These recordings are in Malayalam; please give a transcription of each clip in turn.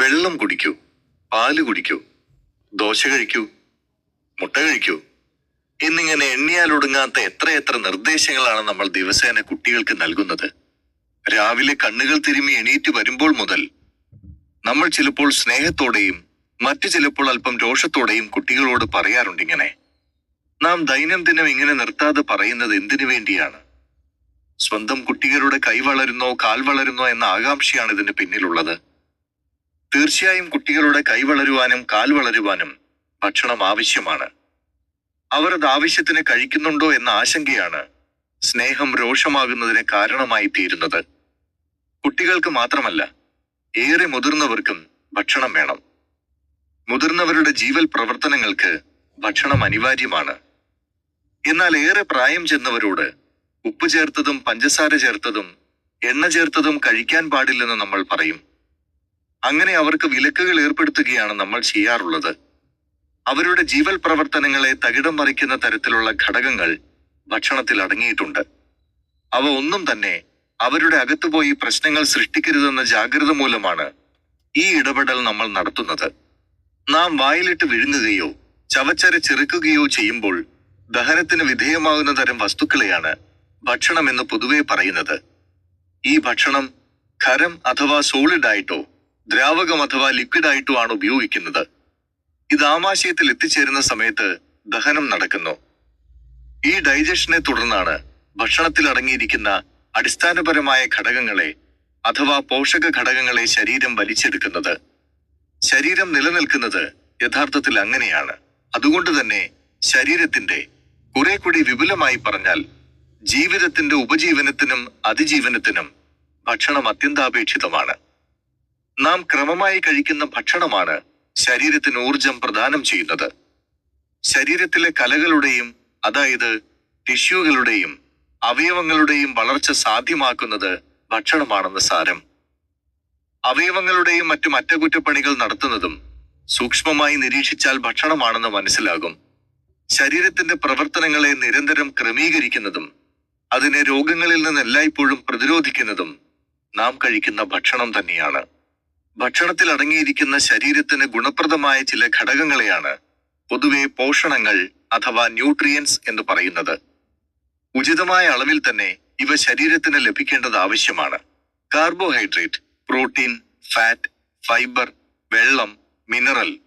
വെള്ളം കുടിക്കൂ പാൽ കുടിക്കൂ ദോശ കഴിക്കൂ മുട്ട കഴിക്കൂ. എന്നിങ്ങനെ എണ്ണിയാൽ ഒടുങ്ങാത്ത എത്രയെത്ര നിർദ്ദേശങ്ങളാണ് നമ്മൾ ദിവസേന കുട്ടികൾക്ക് നൽകുന്നത്. രാവിലെ കണ്ണുകൾ തിരുമ്മി എണീറ്റ് വരുമ്പോൾ മുതൽ നമ്മൾ ചിലപ്പോൾ സ്നേഹത്തോടെയും മറ്റു ചിലപ്പോൾ അല്പം രോഷത്തോടെയും കുട്ടികളോട് പറയാറുണ്ട് ഇങ്ങനെ. നാം ദൈനംദിനം ഇങ്ങനെ നിർത്താതെ പറയുന്നത് എന്തിനു വേണ്ടിയാണ്? സ്വന്തം കുട്ടികളുടെ കൈ വളരുന്നോ കാൽ വളരുന്നോ എന്ന ആകാംക്ഷയാണ് ഇതിന് പിന്നിലുള്ളത്. തീർച്ചയായും കുട്ടികളുടെ കൈ വളരുവാനും കാൽ വളരുവാനും ഭക്ഷണം ആവശ്യമാണ്. അവർ അത് ആവശ്യത്തിന് കഴിക്കുന്നുണ്ടോ എന്ന ആശങ്കയാണ് സ്നേഹം രോഷമാകുന്നതിന് കാരണമായി തീരുന്നത്. കുട്ടികൾക്ക് മാത്രമല്ല ഏറെ മുതിർന്നവർക്കും ഭക്ഷണം വേണം. മുതിർന്നവരുടെ ജീവൽ പ്രവർത്തനങ്ങൾക്ക് ഭക്ഷണം അനിവാര്യമാണ്. എന്നാൽ ഏറെ പ്രായം ചെന്നവരോട് ഉപ്പ് ചേർത്തതും പഞ്ചസാര ചേർത്തതും എണ്ണ ചേർത്തതും കഴിക്കാൻ പാടില്ലെന്ന് നമ്മൾ പറയും. അങ്ങനെ അവർക്ക് വിലക്കുകൾ ഏർപ്പെടുത്തുകയാണ് നമ്മൾ ചെയ്യാറുള്ളത്. അവരുടെ ജീവൽ പ്രവർത്തനങ്ങളെ തകിടം മറിക്കുന്ന തരത്തിലുള്ള ഘടകങ്ങൾ ഭക്ഷണത്തിൽ അടങ്ങിയിട്ടുണ്ട്. അവ ഒന്നും തന്നെ അവരുടെ അകത്തുപോയി പ്രശ്നങ്ങൾ സൃഷ്ടിക്കരുതെന്ന ജാഗ്രത മൂലമാണ് ഈ ഇടപെടൽ നമ്മൾ നടത്തുന്നത്. നാം വായിലിട്ട് വിഴുങ്ങുകയോ ചവച്ചര ചെറുക്കുകയോ ചെയ്യുമ്പോൾ ദഹനത്തിന് വിധേയമാകുന്ന തരം വസ്തുക്കളെയാണ് ഭക്ഷണം എന്ന് പൊതുവെ പറയുന്നത്. ഈ ഭക്ഷണം ഖരം അഥവാ സോളിഡ് ആയിട്ടോ ദ്രാവകം അഥവാ ലിക്വിഡ് ആയിട്ടോ ഉപയോഗിക്കുന്നത്. ഇത് ആമാശയത്തിൽ എത്തിച്ചേരുന്ന സമയത്ത് ദഹനം നടക്കുന്നു. ഈ ഡൈജഷനെ തുടർന്നാണ് ഭക്ഷണത്തിൽ അടങ്ങിയിരിക്കുന്ന അടിസ്ഥാനപരമായ ഘടകങ്ങളെ അഥവാ പോഷക ഘടകങ്ങളെ ശരീരം വലിച്ചെടുക്കുന്നത്. ശരീരം നിലനിൽക്കുന്നത് യഥാർത്ഥത്തിൽ അങ്ങനെയാണ്. അതുകൊണ്ട് തന്നെ ശരീരത്തിന്റെ കുറെ കൂടി വിപുലമായി പറഞ്ഞാൽ ജീവിതത്തിന്റെ ഉപജീവനത്തിനും അതിജീവനത്തിനും ഭക്ഷണം അത്യന്താപേക്ഷിതമാണ്. നാം ക്രമമായി കഴിക്കുന്ന ഭക്ഷണമാണ് ശരീരത്തിന് ഊർജം പ്രദാനം ചെയ്യുന്നത്. ശരീരത്തിലെ കലകളുടെയും അതായത് ടിഷ്യൂകളുടെയും അവയവങ്ങളുടെയും വളർച്ച സാധ്യമാക്കുന്നത് ഭക്ഷണമാണെന്ന് സാരം. അവയവങ്ങളുടെയും മറ്റും അറ്റകുറ്റപ്പണികൾ നടത്തുന്നതും സൂക്ഷ്മമായി നിരീക്ഷിച്ചാൽ ഭക്ഷണമാണെന്ന് മനസ്സിലാകും. ശരീരത്തിന്റെ പ്രവർത്തനങ്ങളെ നിരന്തരം ക്രമീകരിക്കുന്നതും അതിനെ രോഗങ്ങളിൽ നിന്ന് എല്ലായ്പ്പോഴും പ്രതിരോധിക്കുന്നതും നാം കഴിക്കുന്ന ഭക്ഷണം തന്നെയാണ്. ഭക്ഷണത്തിൽ അടങ്ങിയിരിക്കുന്ന ശരീരത്തിന് ഗുണപ്രദമായ ചില ഘടകങ്ങളെയാണ് പൊതുവെ പോഷണങ്ങൾ അഥവാ ന്യൂട്രിയൻസ് എന്ന് പറയുന്നത്. ഉചിതമായ അളവിൽ തന്നെ ഇവ ശരീരത്തിന് ലഭിക്കേണ്ടത് ആവശ്യമാണ്. കാർബോഹൈഡ്രേറ്റ് പ്രോട്ടീൻ ഫാറ്റ് ഫൈബർ വെള്ളം മിനറൽ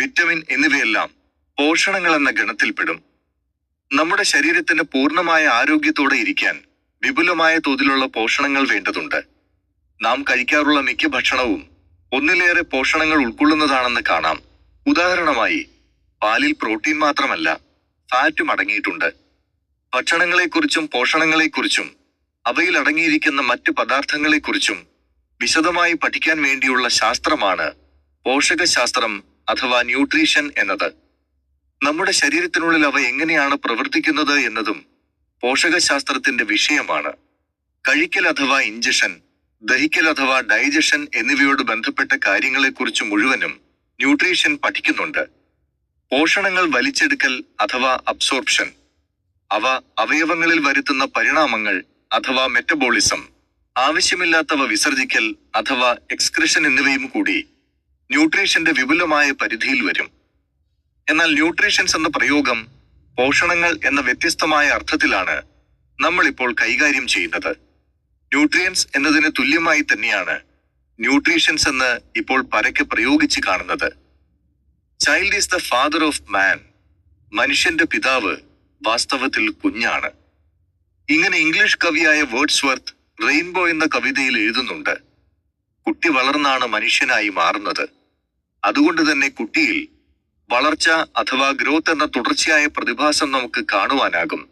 വിറ്റമിൻ എന്നിവയെല്ലാം പോഷണങ്ങൾ എന്ന ഗണത്തിൽപ്പെടും നമ്മുടെ ശരീരത്തിന് പൂർണമായ ആരോഗ്യത്തോടെ ഇരിക്കാൻ വിപുലമായ തോതിലുള്ള പോഷണങ്ങൾ വേണ്ടതുണ്ട്. നാം കഴിക്കാറുള്ള മിക്ക ഭക്ഷണവും ഒന്നിലേറെ പോഷണങ്ങൾ ഉൾക്കൊള്ളുന്നതാണെന്ന് കാണാം. ഉദാഹരണമായി പാലിൽ പ്രോട്ടീൻ മാത്രമല്ല ഫാറ്റും അടങ്ങിയിട്ടുണ്ട്. ഭക്ഷണങ്ങളെക്കുറിച്ചും പോഷണങ്ങളെക്കുറിച്ചും അവയിൽ അടങ്ങിയിരിക്കുന്ന മറ്റ് പദാർത്ഥങ്ങളെക്കുറിച്ചും വിശദമായി പഠിക്കാൻ വേണ്ടിയുള്ള ശാസ്ത്രമാണ് പോഷകശാസ്ത്രം അഥവാ ന്യൂട്രീഷൻ എന്നത്. നമ്മുടെ ശരീരത്തിനുള്ളിൽ അവ എങ്ങനെയാണ് പ്രവർത്തിക്കുന്നത് എന്നതും പോഷകശാസ്ത്രത്തിന്റെ വിഷയമാണ്. കഴിക്കൽ അഥവാ ഇഞ്ചഷൻ ദഹിക്കൽ അഥവാ ഡൈജഷൻ എന്നിവയോട് ബന്ധപ്പെട്ട കാര്യങ്ങളെക്കുറിച്ച് മുഴുവനും ന്യൂട്രീഷൻ പഠിക്കുന്നുണ്ട്. പോഷണങ്ങൾ വലിച്ചെടുക്കൽ അഥവാ അബ്സോർപ്ഷൻ അവ അവയവങ്ങളിൽ വരുത്തുന്ന പരിണാമങ്ങൾ അഥവാ മെറ്റബോളിസം ആവശ്യമില്ലാത്തവ വിസർജിക്കൽ അഥവാ എക്സ്ക്രിഷൻ എന്നിവയും കൂടി ന്യൂട്രീഷന്റെ വിപുലമായ പരിധിയിൽ വരും. എന്നാൽ ന്യൂട്രീഷൻസ് എന്ന പ്രയോഗം പോഷണങ്ങൾ എന്ന വ്യത്യസ്തമായ അർത്ഥത്തിലാണ് നമ്മൾ ഇപ്പോൾ കൈകാര്യം ചെയ്യുന്നത്. ന്യൂട്രിയൻസ് എന്നതിന് തുല്യമായി തന്നെയാണ് ന്യൂട്രീഷൻസ് എന്ന് ഇപ്പോൾ പരക്കെ പ്രയോഗിച്ച് കാണുന്നത്. Child is the father of man മനുഷ്യന്റെ പിതാവ് വാസ്തവത്തിൽ കുഞ്ഞാണ്. ഇങ്ങനെ ഇംഗ്ലീഷ് കവിയായ വേർഡ്സ്വർത്ത് റെയിൻബോ എന്ന കവിതയിൽ എഴുതുന്നുണ്ട്. കുട്ടി വളർന്നാണ് മനുഷ്യനായി മാറുന്നത്. അതുകൊണ്ട് തന്നെ കുട്ടിയിൽ വളർച്ച അഥവാ ഗ്രോത്ത് എന്ന തുടർച്ചയായ പ്രതിഭാസം നമുക്ക് കാണുവാനാകും.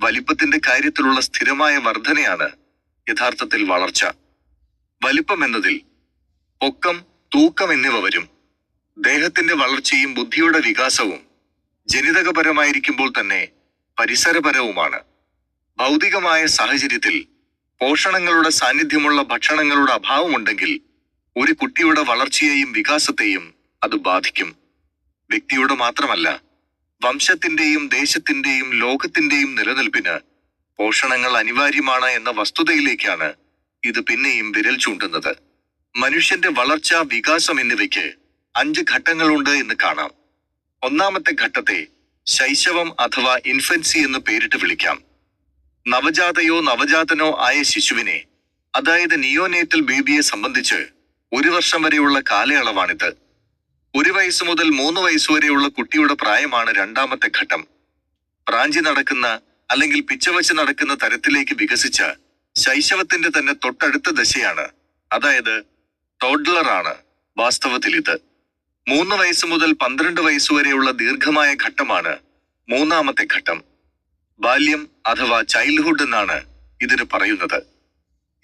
വലിപ്പത്തിന്റെ കാര്യത്തിലുള്ള സ്ഥിരമായ വർധനയാണ് യഥാർത്ഥത്തിൽ വളർച്ച. വലിപ്പം എന്നതിൽ പൊക്കം തൂക്കം എന്നിവ വരും. ദേഹത്തിന്റെ വളർച്ചയും ബുദ്ധിയുടെ വികാസവും ജനിതകപരമായിരിക്കുമ്പോൾ തന്നെ പരിസരപരവുമാണ്. ഭൗതികമായ സാഹചര്യത്തിൽ പോഷണങ്ങളുടെ സാന്നിധ്യമുള്ള ഭക്ഷണങ്ങളുടെ അഭാവമുണ്ടെങ്കിൽ ഒരു കുട്ടിയുടെ വളർച്ചയെയും വികാസത്തെയും അത് ബാധിക്കും. വ്യക്തിയുടെ മാത്രമല്ല വംശത്തിന്റെയും ദേശത്തിന്റെയും ലോകത്തിന്റെയും നിലനിൽപ്പിന് പോഷണങ്ങൾ അനിവാര്യമാണ് എന്ന വസ്തുതയിലേക്കാണ് ഇത് പിന്നെയും വിരൽ ചൂണ്ടുന്നത്. മനുഷ്യന്റെ വളർച്ച വികാസം എന്നിവയ്ക്ക് അഞ്ച് ഘട്ടങ്ങളുണ്ട് എന്ന് കാണാം. ഒന്നാമത്തെ ഘട്ടത്തെ ശൈശവം അഥവാ ഇൻഫൻസി എന്ന് പേരിട്ട് വിളിക്കാം. നവജാതയോ നവജാതനോ ആയ ശിശുവിനെ അതായത് നിയോനേറ്റൽ ബേബിയെ സംബന്ധിച്ച് ഒരു വർഷം വരെയുള്ള കാലയളവാണിത്. ഒരു വയസ്സ് മുതൽ മൂന്ന് വയസ്സുവരെയുള്ള കുട്ടിയുടെ പ്രായമാണ് രണ്ടാമത്തെ ഘട്ടം. പ്രാഞ്ചി നടക്കുന്ന അല്ലെങ്കിൽ പിച്ചവച്ച് നടക്കുന്ന തരത്തിലേക്ക് വികസിച്ച ശൈശവത്തിന്റെ തന്നെ തൊട്ടടുത്ത ദശയാണ്. അതായത് ടോഡ്ലറാണ് വാസ്തവത്തിൽ ഇത്. മൂന്ന് വയസ്സ് മുതൽ പന്ത്രണ്ട് വയസ്സ് വരെയുള്ള ദീർഘമായ ഘട്ടമാണ് മൂന്നാമത്തെ ഘട്ടം. ബാല്യം അഥവാ ചൈൽഡ്ഹുഡ് എന്നാണ് ഇതിന് പറയുന്നത്.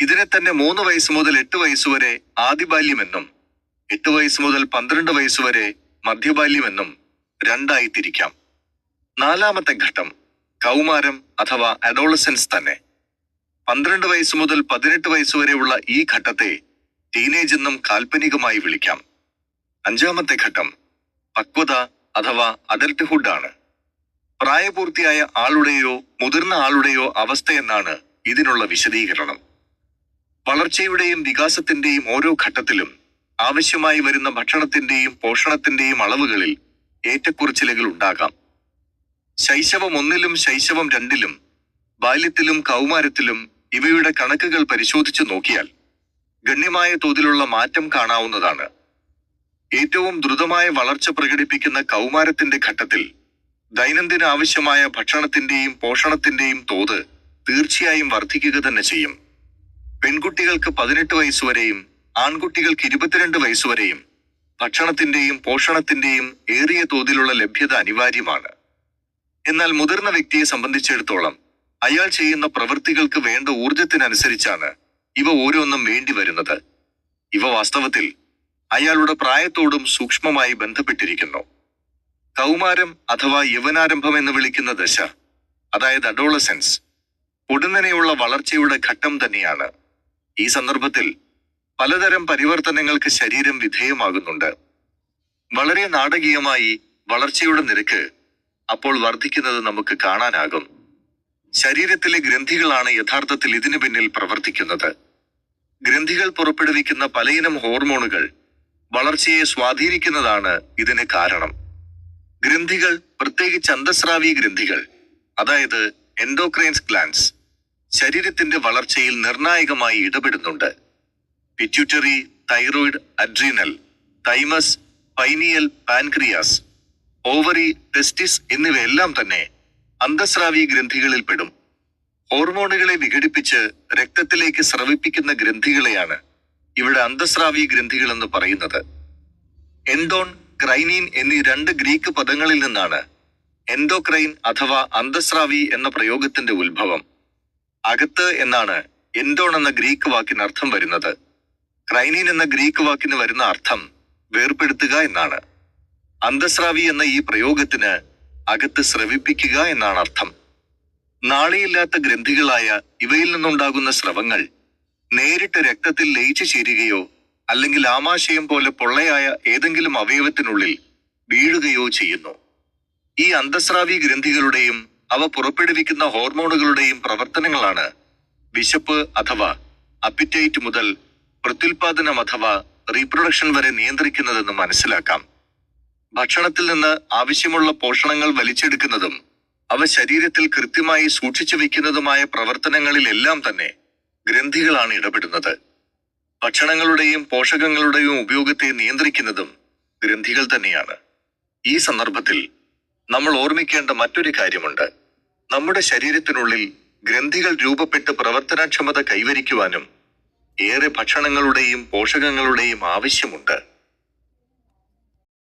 ഇതിനെ തന്നെ മൂന്ന് വയസ്സ് മുതൽ എട്ട് വയസ്സ് വരെ ആദിബാല്യമെന്നും എട്ട് വയസ്സ് മുതൽ പന്ത്രണ്ട് വയസ്സ് വരെ മധ്യബാല്യമെന്നും രണ്ടായി തിരിക്കാം. നാലാമത്തെ ഘട്ടം. കൗമാരം അഥവാ അഡോളസൻസ് തന്നെ. പന്ത്രണ്ട് വയസ്സ് മുതൽ പതിനെട്ട് വയസ്സ് വരെയുള്ള ഈ ഘട്ടത്തെ ടീനേജ് എന്നും കാൽപ്പനികമായി വിളിക്കാം. അഞ്ചാമത്തെ ഘട്ടം പക്വത അഥവാ അഡൽട്ട്ഹുഡ് ആണ്. പ്രായപൂർത്തിയായ ആളുടെയോ മുതിർന്ന ആളുടെയോ അവസ്ഥയെന്നാണ് ഇതിനുള്ള വിശദീകരണം. വളർച്ചയുടെയും വികാസത്തിന്റെയും ഓരോ ഘട്ടത്തിലും ആവശ്യമായി വരുന്ന ഭക്ഷണത്തിന്റെയും പോഷണത്തിന്റെയും അളവുകളിൽ ഏറ്റക്കുറച്ചിലുകൾ ഉണ്ടാകാം. ശൈശവം ഒന്നിലും ശൈശവം രണ്ടിലും ബാല്യത്തിലും കൗമാരത്തിലും ഇവയുടെ കണക്കുകൾ പരിശോധിച്ചു നോക്കിയാൽ ഗണ്യമായ തോതിലുള്ള മാറ്റം കാണാവുന്നതാണ്. ഏറ്റവും ദ്രുതമായ വളർച്ച പ്രകടിപ്പിക്കുന്ന കൗമാരത്തിന്റെ ഘട്ടത്തിൽ ദൈനംദിന ആവശ്യമായ ഭക്ഷണത്തിന്റെയും പോഷണത്തിന്റെയും തോത് തീർച്ചയായും വർദ്ധിക്കുക തന്നെ ചെയ്യും. പെൺകുട്ടികൾക്ക് പതിനെട്ട് വയസ്സുവരെയും ആൺകുട്ടികൾക്ക് ഇരുപത്തിരണ്ട് വയസ്സുവരെയും ഭക്ഷണത്തിന്റെയും പോഷണത്തിന്റെയും ഏറിയ തോതിലുള്ള ലഭ്യത അനിവാര്യമാണ്. എന്നാൽ മുതിർന്ന വ്യക്തിയെ സംബന്ധിച്ചിടത്തോളം അയാൾ ചെയ്യുന്ന പ്രവൃത്തികൾക്ക് വേണ്ട ഊർജത്തിനനുസരിച്ചാണ് ഇവ ഓരോന്നും വേണ്ടി വരുന്നത്. ഇവ വാസ്തവത്തിൽ അയാളുടെ പ്രായത്തോടും സൂക്ഷ്മമായി ബന്ധപ്പെട്ടിരിക്കുന്നു. കൗമാരം അഥവാ യവനാരംഭം എന്ന് വിളിക്കുന്ന ദശ അതായത് അഡോളസെൻസ് ഉടനനെയുള്ള വളർച്ചയുടെ ഘട്ടം തന്നെയാണ്. ഈ സന്ദർഭത്തിൽ പലതരം പരിവർത്തനങ്ങൾക്ക് ശരീരം വിധേയമാകുന്നുണ്ട്. വളരെ നാടകീയമായി വളർച്ചയുടെ നിരക്ക് അപ്പോൾ വർദ്ധിക്കുന്നത് നമുക്ക് കാണാനാകും. ശരീരത്തിലെ ഗ്രന്ഥികളാണ് യഥാർത്ഥത്തിൽ ഇതിനു പിന്നിൽ പ്രവർത്തിക്കുന്നത്. ഗ്രന്ഥികൾ പുറപ്പെടുവിക്കുന്ന പലയിനം ഹോർമോണുകൾ വളർച്ചയെ സ്വാധീനിക്കുന്നതാണ് ഇതിന് കാരണം. ഗ്രന്ഥികൾ പ്രത്യേകിച്ച് അന്തസ്രാവി ഗ്രന്ഥികൾ അതായത് എൻഡോക്രൈൻസ് ഗ്ലാൻസ് ശരീരത്തിന്റെ വളർച്ചയിൽ നിർണായകമായി ഇടപെടുന്നുണ്ട്. Pituitary thyroid adrenal thymus pineal pancreas ovary testis എന്നിവയെല്ലാം തന്നെ അന്തസ്രാവി ഗ്രന്ഥികളിൽ പെടും. ഹോർമോണുകളെ വിഘടിപ്പിച്ച് രക്തത്തിലേക്ക് സ്രവിപ്പിക്കുന്ന ഗ്രന്ഥികളെയാണ് ഇവിടെ അന്തസ്രാവി ഗ്രന്ഥികൾ എന്ന് പറയുന്നത്. എൻഡോൺ ക്രൈനീൻ എന്നീ രണ്ട് ഗ്രീക്ക് പദങ്ങളിൽ നിന്നാണ് എൻഡോക്രൈൻ അഥവാ അന്തസ്രാവി എന്ന പ്രയോഗത്തിന്റെ ഉത്ഭവം. അകത്ത് എന്നാണ് എൻഡോൺ എന്ന ഗ്രീക്ക് വാക്കിന് അർത്ഥം വരുന്നത്. ക്രൈനീൻ എന്ന ഗ്രീക്ക് വാക്കിന് വരുന്ന അർത്ഥം വേർപെടുത്തുക എന്നാണ്. അന്തസ്രാവി എന്ന ഈ പ്രയോഗത്തിന് അകത്ത് സ്രവിപ്പിക്കുക എന്നാണ് അർത്ഥം. നാളിയില്ലാത്ത ഗ്രന്ഥികളായ ഇവയിൽ നിന്നുണ്ടാകുന്ന സ്രവങ്ങൾ നേരിട്ട് രക്തത്തിൽ ലയിച്ചു ചേരുകയോ അല്ലെങ്കിൽ ആമാശയം പോലെ പൊള്ളയായ ഏതെങ്കിലും അവയവത്തിനുള്ളിൽ വീഴുകയോ ചെയ്യുന്നു. ഈ അന്തസ്രാവി ഗ്രന്ഥികളുടെയും അവ പുറപ്പെടുവിക്കുന്ന ഹോർമോണുകളുടെയും പ്രവർത്തനങ്ങളാണ് വിശപ്പ് അഥവാ അപ്പിറ്റൈറ്റ് മുതൽ പ്രത്യുൽപാദനം അഥവാ റീപ്രൊഡക്ഷൻ വരെ നിയന്ത്രിക്കുന്നതെന്ന് മനസ്സിലാക്കാം. ഭക്ഷണത്തിൽ നിന്ന് ആവശ്യമുള്ള പോഷണങ്ങൾ വലിച്ചെടുക്കുന്നതും അവ ശരീരത്തിൽ കൃത്യമായി സൂക്ഷിച്ചു വയ്ക്കുന്നതുമായ പ്രവർത്തനങ്ങളിലെല്ലാം തന്നെ ഗ്രന്ഥികളാണ് ഇടപെടുന്നത്. ഭക്ഷണങ്ങളുടെയും പോഷകങ്ങളുടെയും ഉപയോഗത്തെ നിയന്ത്രിക്കുന്നതും ഗ്രന്ഥികൾ തന്നെയാണ്. ഈ സന്ദർഭത്തിൽ നമ്മൾ ഓർമ്മിക്കേണ്ട മറ്റൊരു കാര്യമുണ്ട്. നമ്മുടെ ശരീരത്തിനുള്ളിൽ ഗ്രന്ഥികൾ രൂപപ്പെട്ട് പ്രവർത്തനക്ഷമത കൈവരിക്കുവാനും ഏറെ ഭക്ഷണങ്ങളുടെയും പോഷകങ്ങളുടെയും ആവശ്യമുണ്ട്.